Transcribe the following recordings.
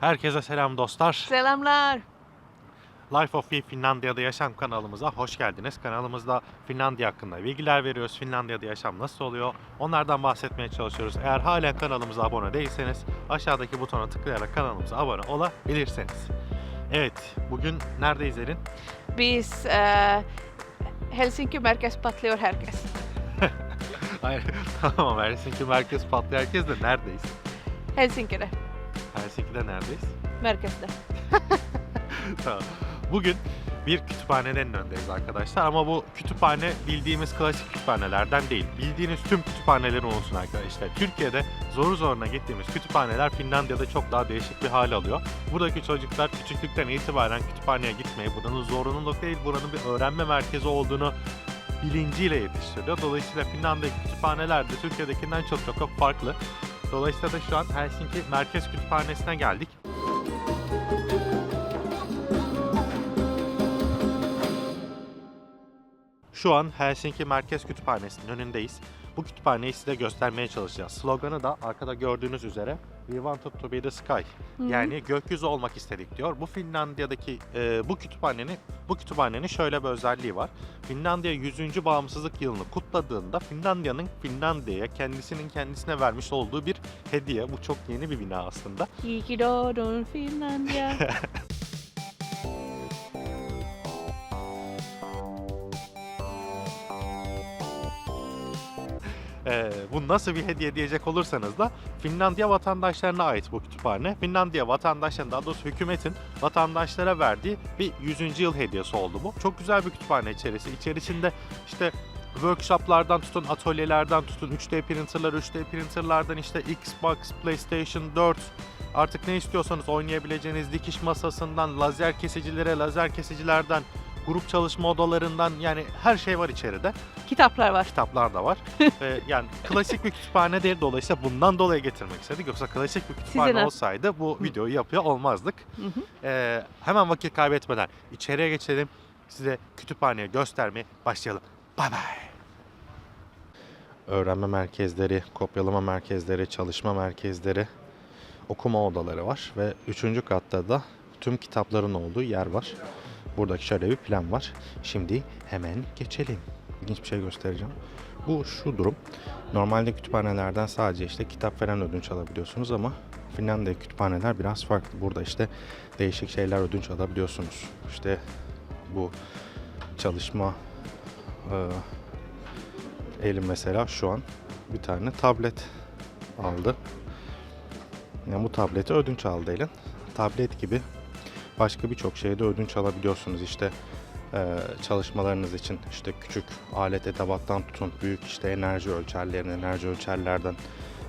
Herkese selam dostlar. Selamlar. Life of V Finlandiya'da Yaşam kanalımıza hoş geldiniz. Kanalımızda Finlandiya hakkında bilgiler veriyoruz. Finlandiya'da yaşam nasıl oluyor? Onlardan bahsetmeye çalışıyoruz. Eğer halen kanalımıza abone değilseniz aşağıdaki butona tıklayarak kanalımıza abone olabilirsiniz. Evet, bugün neredeyiz Erin? Biz äh, Helsinki merkez patlıyor herkes. Hayır, tamam Helsinki merkez patlıyor herkes de neredeyiz? Helsinki'de, Helsinki'de neredeyiz? merkezde. Tamam. Bugün bir kütüphanenin önündeyiz arkadaşlar ama bu kütüphane bildiğimiz klasik kütüphanelerden değil. Bildiğiniz tüm kütüphaneleri unutun arkadaşlar. Türkiye'de zoru zoruna gittiğimiz kütüphaneler Finlandiya'da çok daha değişik bir hal alıyor. Buradaki çocuklar küçüklükten itibaren kütüphaneye gitmeyi, buranın zorunluluk değil, buranın bir öğrenme merkezi olduğunu bilinciyle yetiştiriliyor. Dolayısıyla Finlandiya kütüphaneler de Türkiye'dekinden çok çok farklı. Dolayısıyla da şu an Helsinki Merkez Kütüphanesi'ne geldik. Şu an Helsinki Merkez Kütüphanesi'nin önündeyiz. Bu kütüphaneyi size göstermeye çalışacağız. Sloganı da arkada gördüğünüz üzere We wanted to be the sky. Hı hı. Yani gökyüzü olmak istedik diyor. Bu Finlandiya'daki e, bu kütüphanenin bu kütüphanenin şöyle bir özelliği var. Finlandiya 100. bağımsızlık yılını kutladığında Finlandiya'nın Finlandiya'ya kendisinin kendisine vermiş olduğu bir hediye. Bu çok yeni bir bina aslında. İyi ki doğdun Finlandiya. Ee, bu nasıl bir hediye diyecek olursanız da Finlandiya vatandaşlarına ait bu kütüphane. Finlandiya vatandaşlarının daha doğrusu hükümetin vatandaşlara verdiği bir 100. yıl hediyesi oldu bu. Çok güzel bir kütüphane içerisi. İçerisinde işte workshoplardan tutun, atölyelerden tutun, 3D printerlar, 3D printerlardan işte Xbox, PlayStation 4 artık ne istiyorsanız oynayabileceğiniz dikiş masasından lazer kesicilere, lazer kesicilerden grup çalışma odalarından yani her şey var içeride Kitaplar var. kitaplar da var. Ee, yani klasik bir kütüphane değil dolayısıyla bundan dolayı getirmek istedik. Yoksa klasik bir kütüphane Size ne- olsaydı bu videoyu yapıyor olmazdık. Ee, hemen vakit kaybetmeden içeriye geçelim. Size kütüphaneyi göstermeye başlayalım. Bay bay. Öğrenme merkezleri, kopyalama merkezleri, çalışma merkezleri, okuma odaları var ve üçüncü katta da tüm kitapların olduğu yer var. Buradaki şöyle bir plan var. Şimdi hemen geçelim. İlginç bir şey göstereceğim. Bu şu durum. Normalde kütüphanelerden sadece işte kitap veren ödünç alabiliyorsunuz ama Finlandiya kütüphaneler biraz farklı. Burada işte değişik şeyler ödünç alabiliyorsunuz. İşte bu çalışma e, elim mesela şu an bir tane tablet aldı. Yani bu tableti ödünç aldı elin. Tablet gibi başka birçok şeyde ödünç alabiliyorsunuz. İşte e, çalışmalarınız için işte küçük alet edevattan tutun büyük işte enerji ölçerlerine, enerji ölçerlerden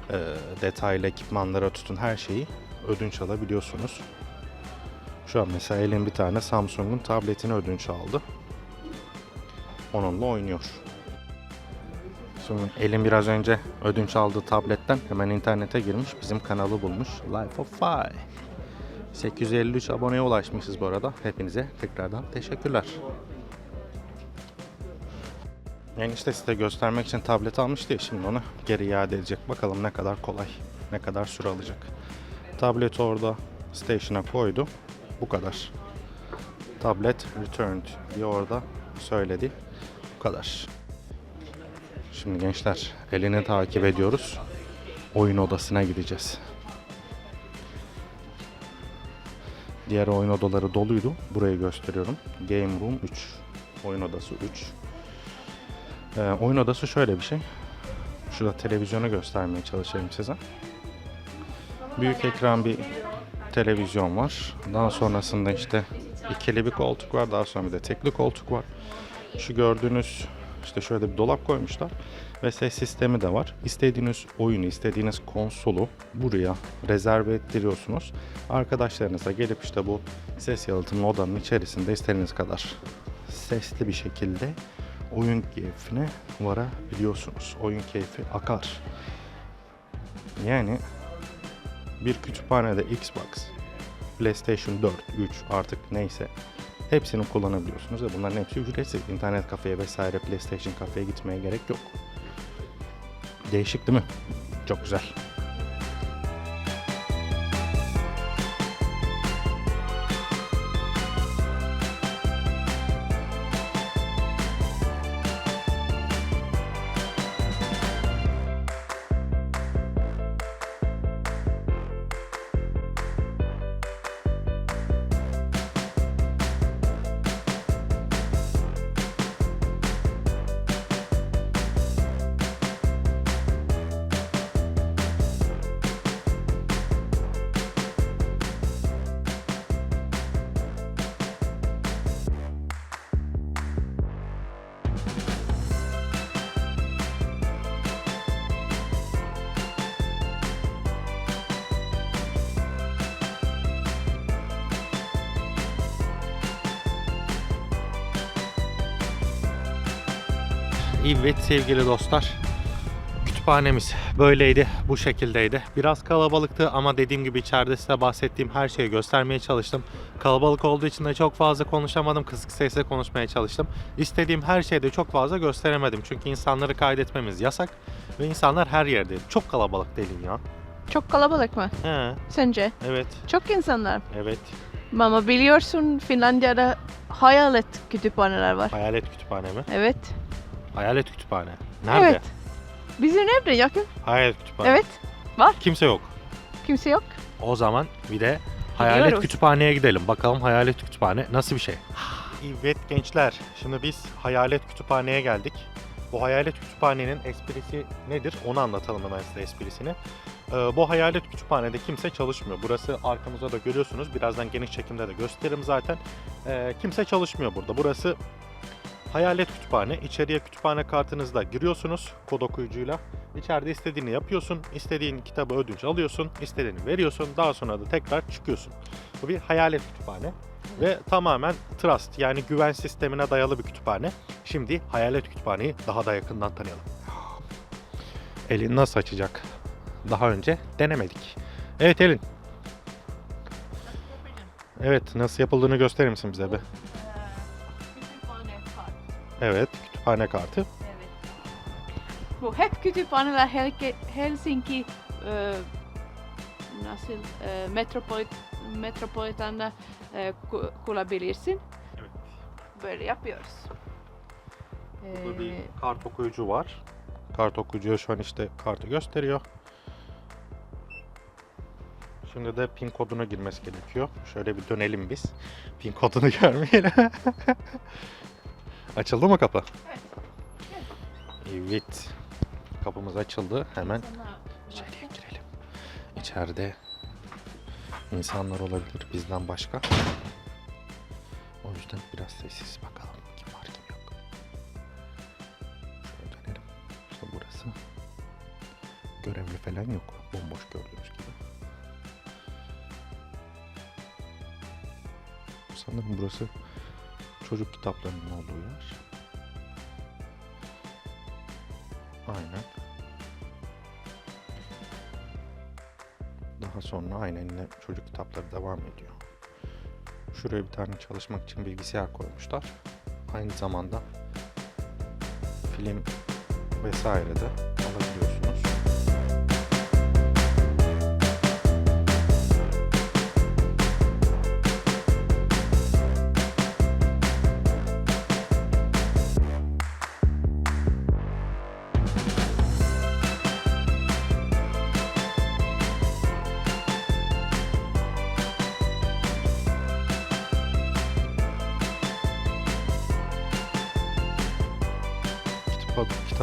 e, detaylı ekipmanlara tutun her şeyi ödünç alabiliyorsunuz. Şu an mesela elim bir tane Samsung'un tabletini ödünç aldı. Onunla oynuyor. Şimdi elim biraz önce ödünç aldığı tabletten hemen internete girmiş bizim kanalı bulmuş. Life of Fi. 853 aboneye ulaşmışız bu arada. Hepinize tekrardan teşekkürler. Yani işte size göstermek için tablet almıştı ya şimdi onu geri iade edecek. Bakalım ne kadar kolay, ne kadar süre alacak. Tableti orada station'a koydu. Bu kadar. Tablet returned diye orada söyledi. Bu kadar. Şimdi gençler elini takip ediyoruz. Oyun odasına gideceğiz. Diğer oyun odaları doluydu. Burayı gösteriyorum. Game Room 3. Oyun odası 3. Ee, oyun odası şöyle bir şey. Şurada televizyonu göstermeye çalışayım size. Büyük ekran bir televizyon var. Daha sonrasında işte ikili bir koltuk var. Daha sonra bir de tekli koltuk var. Şu gördüğünüz işte şöyle bir dolap koymuşlar ve ses sistemi de var. İstediğiniz oyunu, istediğiniz konsolu buraya rezerve ettiriyorsunuz. Arkadaşlarınızla gelip işte bu ses yalıtımlı odanın içerisinde istediğiniz kadar sesli bir şekilde oyun keyfine varabiliyorsunuz. Oyun keyfi akar. Yani bir kütüphanede Xbox, PlayStation 4, 3 artık neyse hepsini kullanabiliyorsunuz ve bunların hepsi ücretsiz. İnternet kafeye vesaire PlayStation kafeye gitmeye gerek yok. Değişik değil mi? Çok güzel. Evet sevgili dostlar. Kütüphanemiz böyleydi, bu şekildeydi. Biraz kalabalıktı ama dediğim gibi içeride size bahsettiğim her şeyi göstermeye çalıştım. Kalabalık olduğu için de çok fazla konuşamadım. Kısık sesle konuşmaya çalıştım. İstediğim her şeyi de çok fazla gösteremedim. Çünkü insanları kaydetmemiz yasak. Ve insanlar her yerde. Çok kalabalık delin ya. Çok kalabalık mı He, sence? evet, Çok insanlar. evet. Ama biliyorsun Finlandiya'da hayalet kütüphaneler var. Hayalet kütüphane mi? Evet. Hayalet kütüphane. Nerede? Evet. Bizim evde yakın. Hayalet kütüphane. Evet. Kimse yok. Kimse yok. O zaman bir de hayalet Gidiyoruz. kütüphaneye gidelim. Bakalım hayalet kütüphane nasıl bir şey? Evet gençler, şimdi biz hayalet kütüphaneye geldik. Bu hayalet kütüphanenin esprisi nedir? Onu anlatalım hemen size esprisini. Ee, bu hayalet kütüphanede kimse çalışmıyor. Burası arkamızda da görüyorsunuz. Birazdan geniş çekimde de gösteririm zaten. Ee, kimse çalışmıyor burada. Burası hayalet kütüphane. İçeriye kütüphane kartınızla giriyorsunuz kod okuyucuyla. İçeride istediğini yapıyorsun. istediğin kitabı ödünç alıyorsun. istediğini veriyorsun. Daha sonra da tekrar çıkıyorsun. Bu bir hayalet kütüphane. Ve tamamen trust yani güven sistemine dayalı bir kütüphane. Şimdi hayalet kütüphaneyi daha da yakından tanıyalım. Elin nasıl açacak? Daha önce denemedik. Evet Elin. Evet nasıl yapıldığını gösterir misin bize bir? Evet kütüphane kartı. Bu hep kütüphaneler Helke- Helsinki e, nasıl e, metropolit metropolitanda e, ku- kullanabilirsin. Evet. Böyle yapıyoruz. Burada bir Ee, kart okuyucu var. Kart okuyucu şu an işte kartı gösteriyor. Şimdi de pin koduna girmesi gerekiyor. Şöyle bir dönelim biz. Pin kodunu görmeyelim. Açıldı mı kapı? Evet. Kapımız açıldı. Hemen içeriye girelim. İçeride insanlar olabilir bizden başka. O yüzden biraz sessiz bakalım. Kim var kim yok. Şöyle dönelim. İşte burası. Görevli falan yok. Bomboş gördüğünüz gibi. Sanırım burası çocuk kitaplarının olduğu yer. Aynen. Daha sonra aynen yine çocuk kitapları devam ediyor. Şuraya bir tane çalışmak için bilgisayar koymuşlar. Aynı zamanda film vesaire de alabiliyorsunuz.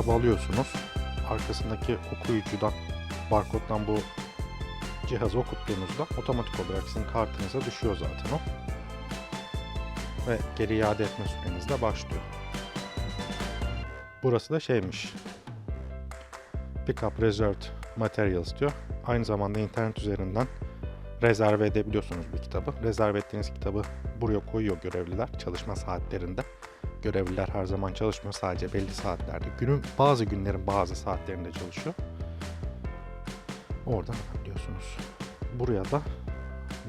Kitabı, alıyorsunuz. Arkasındaki okuyucudan, barkoddan bu cihazı okuttuğunuzda otomatik olarak sizin kartınıza düşüyor zaten o. Ve geri iade etme süreniz de başlıyor. Burası da şeymiş. Pick up reserved materials diyor. Aynı zamanda internet üzerinden rezerve edebiliyorsunuz bir kitabı. Rezerve ettiğiniz kitabı buraya koyuyor görevliler çalışma saatlerinde. Görevliler her zaman çalışmıyor sadece belli saatlerde. Günün bazı günlerin bazı saatlerinde çalışıyor. Oradan alabiliyorsunuz. Buraya da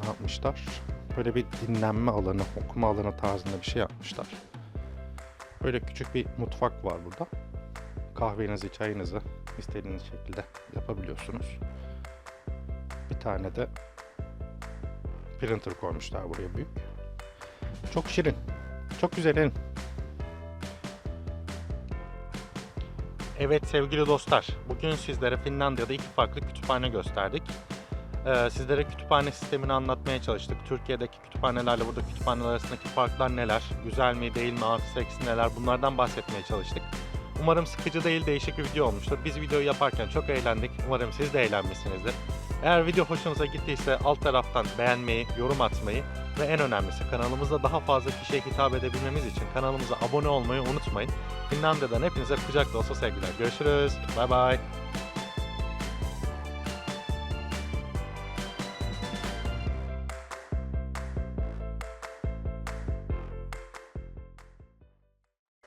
ne yapmışlar? Böyle bir dinlenme alanı, okuma alanı tarzında bir şey yapmışlar. Böyle küçük bir mutfak var burada. Kahvenizi, çayınızı istediğiniz şekilde yapabiliyorsunuz. Bir tane de printer koymuşlar buraya büyük. Çok şirin. Çok güzel. Evet sevgili dostlar, bugün sizlere Finlandiya'da iki farklı kütüphane gösterdik. Ee, sizlere kütüphane sistemini anlatmaya çalıştık. Türkiye'deki kütüphanelerle burada kütüphaneler arasındaki farklar neler, güzel mi değil mi, artı eksi neler bunlardan bahsetmeye çalıştık. Umarım sıkıcı değil, değişik bir video olmuştur. Biz videoyu yaparken çok eğlendik. Umarım siz de eğlenmişsinizdir. Eğer video hoşunuza gittiyse alt taraftan beğenmeyi, yorum atmayı ve en önemlisi kanalımızda daha fazla kişiye hitap edebilmemiz için kanalımıza abone olmayı unutmayın. Finlandiya'dan hepinize kucak dolusu sevgiler. Görüşürüz. Bay bay.